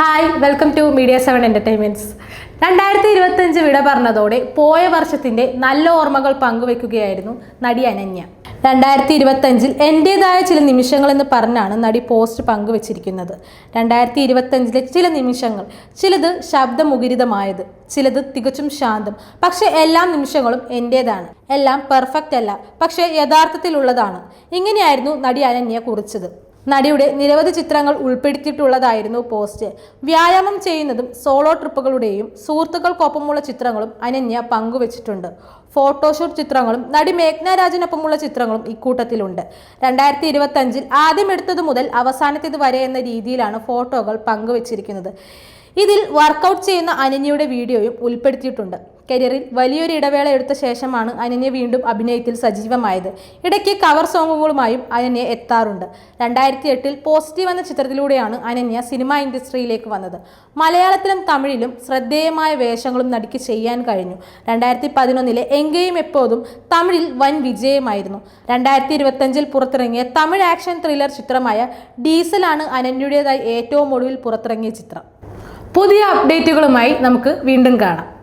Hi welcome to media seven entertainments രണ്ടായിരത്തി ഇരുപത്തഞ്ച് വിട പറഞ്ഞതോടെ പോയ വർഷത്തിന്റെ നല്ല ഓർമ്മകൾ പങ്കുവെക്കുകയായിരുന്നു നടി അനന്യ. രണ്ടായിരത്തി ഇരുപത്തഞ്ചിൽ എന്റേതായ ചില നിമിഷങ്ങൾ എന്ന് പറഞ്ഞാണ് നടി പോസ്റ്റ് പങ്കുവച്ചിരിക്കുന്നത്. രണ്ടായിരത്തി ഇരുപത്തഞ്ചിലെ ചില നിമിഷങ്ങൾ ചിലത് ശബ്ദമുഖരിതമായത് ചിലത് തികച്ചും ശാന്തം പക്ഷെ എല്ലാ നിമിഷങ്ങളും എന്റേതാണ് എല്ലാം പെർഫെക്റ്റ് അല്ല പക്ഷേ യഥാർത്ഥത്തിലുള്ളതാണ്. ഇങ്ങനെയായിരുന്നു നടി അനന്യ കുറിച്ചത്. നടിയുടെ നിരവധി ചിത്രങ്ങൾ ഉൾപ്പെടുത്തിയിട്ടുള്ളതായിരുന്നു പോസ്റ്റ്. വ്യായാമം ചെയ്യുന്നതും സോളോ ട്രിപ്പുകളുടെയും സുഹൃത്തുക്കൾക്കൊപ്പമുള്ള ചിത്രങ്ങളും അനന്യ പങ്കുവച്ചിട്ടുണ്ട്. ഫോട്ടോഷൂട്ട് ചിത്രങ്ങളും നടി മേഘ്നരാജിനൊപ്പമുള്ള ചിത്രങ്ങളും ഇക്കൂട്ടത്തിലുണ്ട്. രണ്ടായിരത്തി ഇരുപത്തഞ്ചിൽ ആദ്യം എടുത്തത് മുതൽ അവസാനത്തേത് വരെ എന്ന രീതിയിലാണ് ഫോട്ടോകൾ പങ്കുവച്ചിരിക്കുന്നത്. ഇതിൽ വർക്കൗട്ട് ചെയ്യുന്ന അനന്യയുടെ വീഡിയോയും ഉൾപ്പെടുത്തിയിട്ടുണ്ട്. കരിയറിൽ വലിയൊരു ഇടവേള എടുത്ത ശേഷമാണ് അനന്യ വീണ്ടും അഭിനയത്തിൽ സജീവമായത്. ഇടയ്ക്ക് കവർ സോങ്ങുകളുമായും അനന്യ എത്താറുണ്ട്. രണ്ടായിരത്തി എട്ടിൽ പോസിറ്റീവ് എന്ന ചിത്രത്തിലൂടെയാണ് അനന്യ സിനിമാ ഇൻഡസ്ട്രിയിലേക്ക് വന്നത്. മലയാളത്തിലും തമിഴിലും ശ്രദ്ധേയമായ വേഷങ്ങളും നടിക്ക് ചെയ്യാൻ കഴിഞ്ഞു. രണ്ടായിരത്തി പതിനൊന്നിലെ എങ്കയും എപ്പോഴും തമിഴിൽ വൻ വിജയമായിരുന്നു. രണ്ടായിരത്തി ഇരുപത്തഞ്ചിൽ പുറത്തിറങ്ങിയ തമിഴ് ആക്ഷൻ ത്രില്ലർ ചിത്രമായ ഡീസലാണ് അനന്യയുടേതായി ഏറ്റവും ഒടുവിൽ പുറത്തിറങ്ങിയ ചിത്രം. പുതിയ അപ്ഡേറ്റുകളുമായി നമുക്ക് വീണ്ടും കാണാം.